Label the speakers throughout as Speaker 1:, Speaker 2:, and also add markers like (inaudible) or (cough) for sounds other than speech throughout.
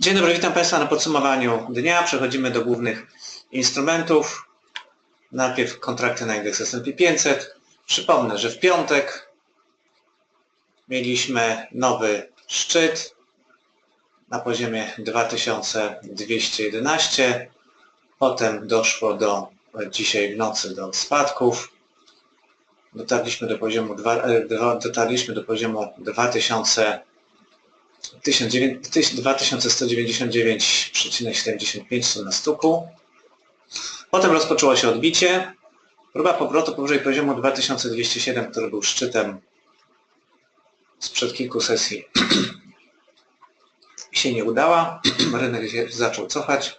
Speaker 1: Dzień dobry, witam Państwa na podsumowaniu dnia. Przechodzimy do głównych instrumentów. Najpierw kontrakty na indeks S&P 500. Przypomnę, że w piątek mieliśmy nowy szczyt na poziomie 2211. Potem doszło do dzisiaj w nocy do spadków. Dotarliśmy do poziomu, e, dotarliśmy do poziomu 2000 2199,75 stóp na stuku. Potem rozpoczęło się odbicie. Próba powrotu powyżej poziomu 2207, który był szczytem sprzed kilku sesji (clears throat) się nie udała. (clears throat) Rynek się zaczął cofać.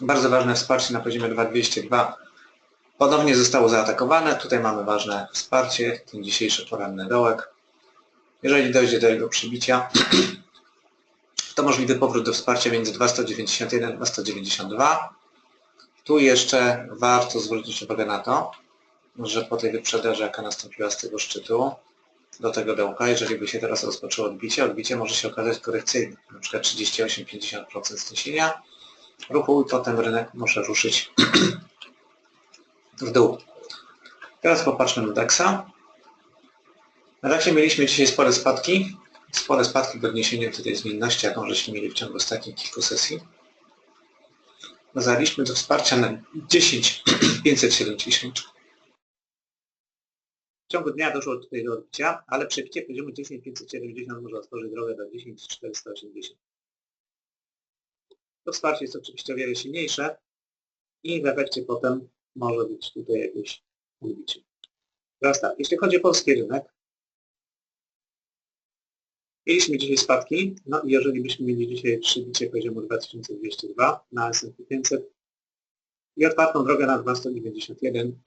Speaker 1: Bardzo ważne wsparcie na poziomie 2202 ponownie zostało zaatakowane. Tutaj mamy ważne wsparcie, ten dzisiejszy poranny dołek. Jeżeli dojdzie do jego przybicia, to możliwy powrót do wsparcia między 291 a 192. Tu jeszcze warto zwrócić uwagę na to, że po tej wyprzedaży, jaka nastąpiła z tego szczytu, do tego dołka, jeżeli by się teraz rozpoczęło odbicie, odbicie może się okazać korekcyjne, na przykład 38-50% zniesienia ruchu i potem rynek może ruszyć (clears throat) w dół. Teraz popatrzmy na DEXa. Na razie mieliśmy dzisiaj spore spadki. Spore spadki w odniesieniu do tej zmienności, jaką żeśmy mieli w ciągu ostatnich kilku sesji. Nazwaliśmy do wsparcia na 10 570. (clears throat) W ciągu dnia doszło tutaj do odbicia, ale przebicie poziomu 10 570 może otworzyć drogę do 10 480. To wsparcie jest oczywiście o wiele silniejsze i w efekcie potem może być tutaj jakieś odbicie. Teraz tak, jeśli chodzi o polski rynek, Mieliśmy dzisiaj spadki, no i jeżeli byśmy mieli dzisiaj przybicie poziomu 2202 na S&P 500 i otwartą drogę na 291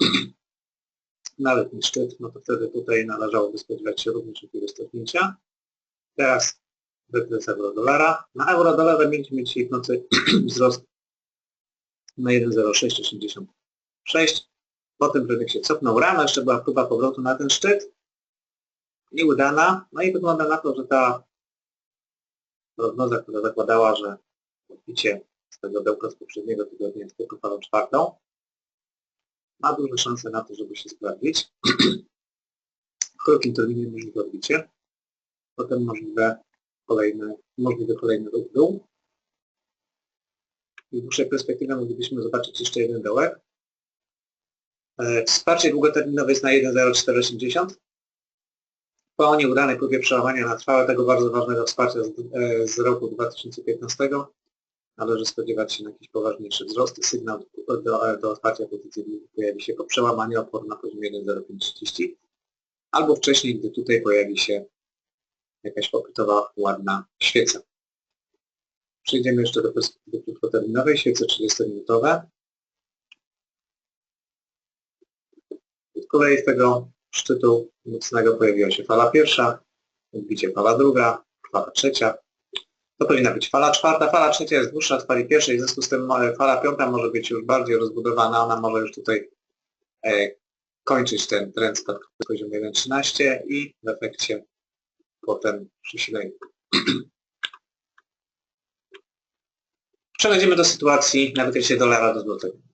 Speaker 1: na letni szczyt, no to wtedy tutaj należałoby spodziewać się również jakiegoś stopnięcia. Teraz wykres euro-dolara. Na euro-dolarze mieliśmy dzisiaj w nocy (clears throat) wzrost na 1,0686. Potem rynek się cofnął rano, jeszcze była próba powrotu na ten szczyt nieudana. No i wygląda na to, że ta prognoza, która zakładała, że odbicie z tego dołka z poprzedniego tygodnia jest tylko falą czwartą, ma duże szanse na to, żeby się sprawdzić. (clears throat) W krótkim terminie możliwe odbicie, potem możliwe kolejne, możliwy kolejny ruch w dół. I w dłuższej perspektywie moglibyśmy zobaczyć jeszcze jeden dołek. E, Wsparcie długoterminowe jest na 1,0480 po nieudanej próbie przełamania na trwałe tego bardzo ważnego wsparcia z, e, z roku 2015 należy spodziewać się na jakiś poważniejszy wzrost. Sygnał do, do, do otwarcia pozycji pojawi się po przełamaniu oporu na poziomie 1,0530 albo wcześniej, gdy tutaj pojawi się jakaś popytowa ładna świeca. Przejdziemy jeszcze do perspektywy krótkoterminowej, świece 30-minutowe. Z kolei z tego szczytu mocnego pojawiła się fala pierwsza, odbicie fala druga, fala trzecia. To powinna być fala czwarta, fala trzecia jest dłuższa od fali pierwszej, w związku z tym e, fala piąta może być już bardziej rozbudowana, ona może już tutaj e, kończyć ten trend spadkowy poziom 1.13 i w efekcie potem przesilenie. (clears throat) Przechodzimy do sytuacji na wykresie dolara do złotego.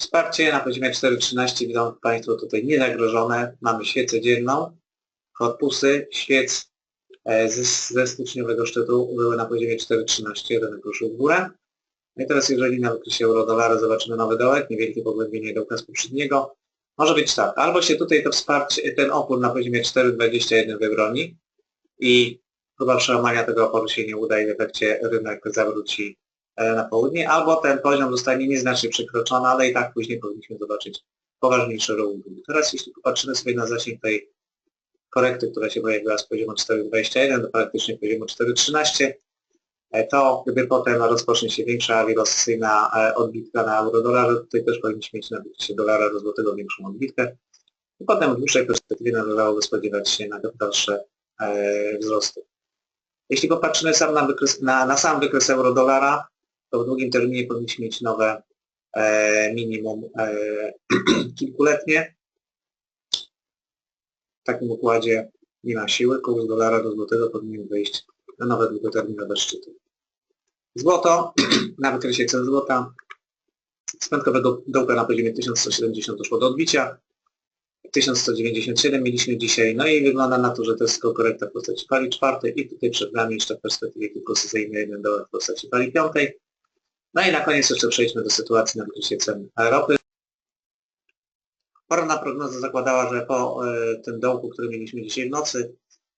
Speaker 1: Wsparcie na poziomie 4.13 widzą Państwo tutaj niezagrożone. Mamy świecę dzienną. Korpusy świec e, ze, ze styczniowego szczytu były na poziomie 4.13, rynek ruszył w górę. No i teraz jeżeli na wykresie euro-dolara zobaczymy nowy dołek, niewielkie pogłębienie dołka z poprzedniego, może być tak, albo się tutaj to wsparcie, ten opór na poziomie 4,21 wybroni i próba przełamania tego oporu się nie uda i w efekcie rynek zawróci południe, albo ten poziom zostanie nieznacznie przekroczony, ale i tak później powinniśmy zobaczyć poważniejszy ruch. Teraz jeśli popatrzymy sobie na zasięg tej korekty, która się pojawiła z poziomu 4,21 do praktycznie poziomu 4,13, e, to gdy potem rozpocznie się większa wielosessyjna e, odbitka na euro-dolarze, tutaj też powinniśmy mieć na wykresie dolara do złotego większą odbitkę. I potem w dłuższej perspektywie należałoby spodziewać się na dalsze e, wzrosty. Jeśli popatrzymy sam na, wykres, na, na sam wykres euro-dolara, to w długim terminie powinniśmy mieć nowe e, minimum e, (clears throat) kilkuletnie. W takim układzie nie ma siły, kurs dolara do złotego powinien wejść na nowe długoterminowe szczyty. Złoto, (clears throat) na wykresie cen złota, z dołka na poziomie 1170 doszło do odbicia, 1197 mieliśmy dzisiaj, no i wygląda na to, że to jest tylko korekta w postaci pali czwartej i tutaj przed nami jeszcze w perspektywie kilkusesyjnej jeden dołek w postaci pali piątej. No i na koniec jeszcze przejdźmy do sytuacji na wykresie cen ropy. Porona prognoza zakładała, że po e, tym dołku, który mieliśmy dzisiaj w nocy,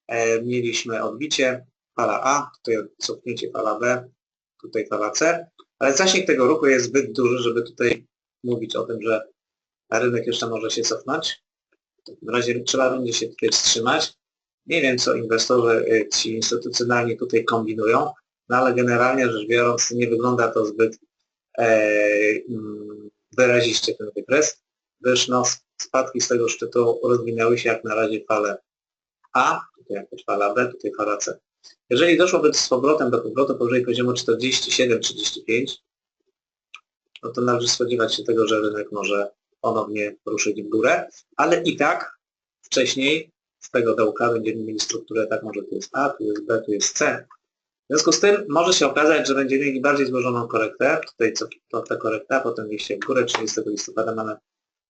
Speaker 1: e, mieliśmy odbicie, fala A, tutaj cofnięcie fala B, tutaj fala C, ale zasięg tego ruchu jest zbyt duży, żeby tutaj mówić o tym, że rynek jeszcze może się cofnąć. W takim razie trzeba będzie się tutaj wstrzymać. Nie wiem, co inwestorzy y, ci instytucjonalni tutaj kombinują, no ale generalnie rzecz biorąc nie wygląda to zbyt e, mm, wyraziście ten wykres, gdyż no, spadki z tego szczytu rozwinęły się jak na razie fale A, tutaj jakaś fala B, tutaj fala C. Jeżeli doszłoby z powrotem do powrotu powyżej poziomu 47-35, no to należy spodziewać się tego, że rynek może ponownie ruszyć w górę, ale i tak wcześniej z tego dołka będziemy mieli strukturę, tak może tu jest A, tu jest B, tu jest C. W związku z tym może się okazać, że będziemy mieli bardziej złożoną korektę, tutaj co ta korekta, potem wyjście w górę, 30 listopada mamy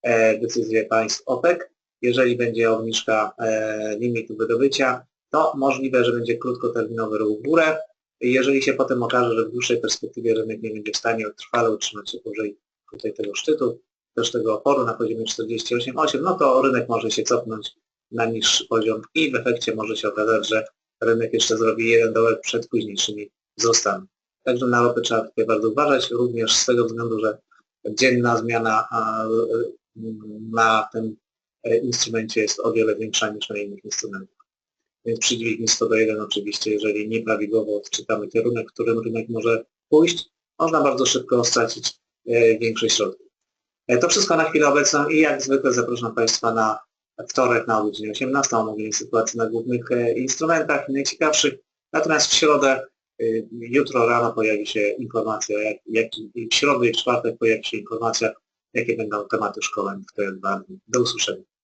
Speaker 1: e, decyzję państw OPEC. Jeżeli będzie obniżka e, limitu wydobycia, to możliwe, że będzie krótkoterminowy ruch w górę. Jeżeli się potem okaże, że w dłuższej perspektywie rynek nie będzie w stanie trwale utrzymać się powyżej tutaj tego szczytu, też tego oporu na poziomie 48,8, no to rynek może się cofnąć na niższy poziom i w efekcie może się okazać, że rynek jeszcze zrobi jeden dołek przed późniejszymi wzrostami. Także na ropę trzeba tutaj bardzo uważać, również z tego względu, że dzienna zmiana a, na tym e, instrumencie jest o wiele większa niż na innych instrumentach. Więc przydźwignie 100 do 1 oczywiście, jeżeli nieprawidłowo odczytamy kierunek, w którym rynek może pójść, można bardzo szybko stracić e, większość środków. E, to wszystko na chwilę obecną i jak zwykle zapraszam Państwa na wtorek na godzinie 18 omówienie sytuacji na głównych e, instrumentach najciekawszych. Natomiast w środę, jutro rano pojawi się informacja, jak, jak, w środę i w czwartek pojawi się informacja, jakie będą tematy szkoleń w TS2. Do usłyszenia.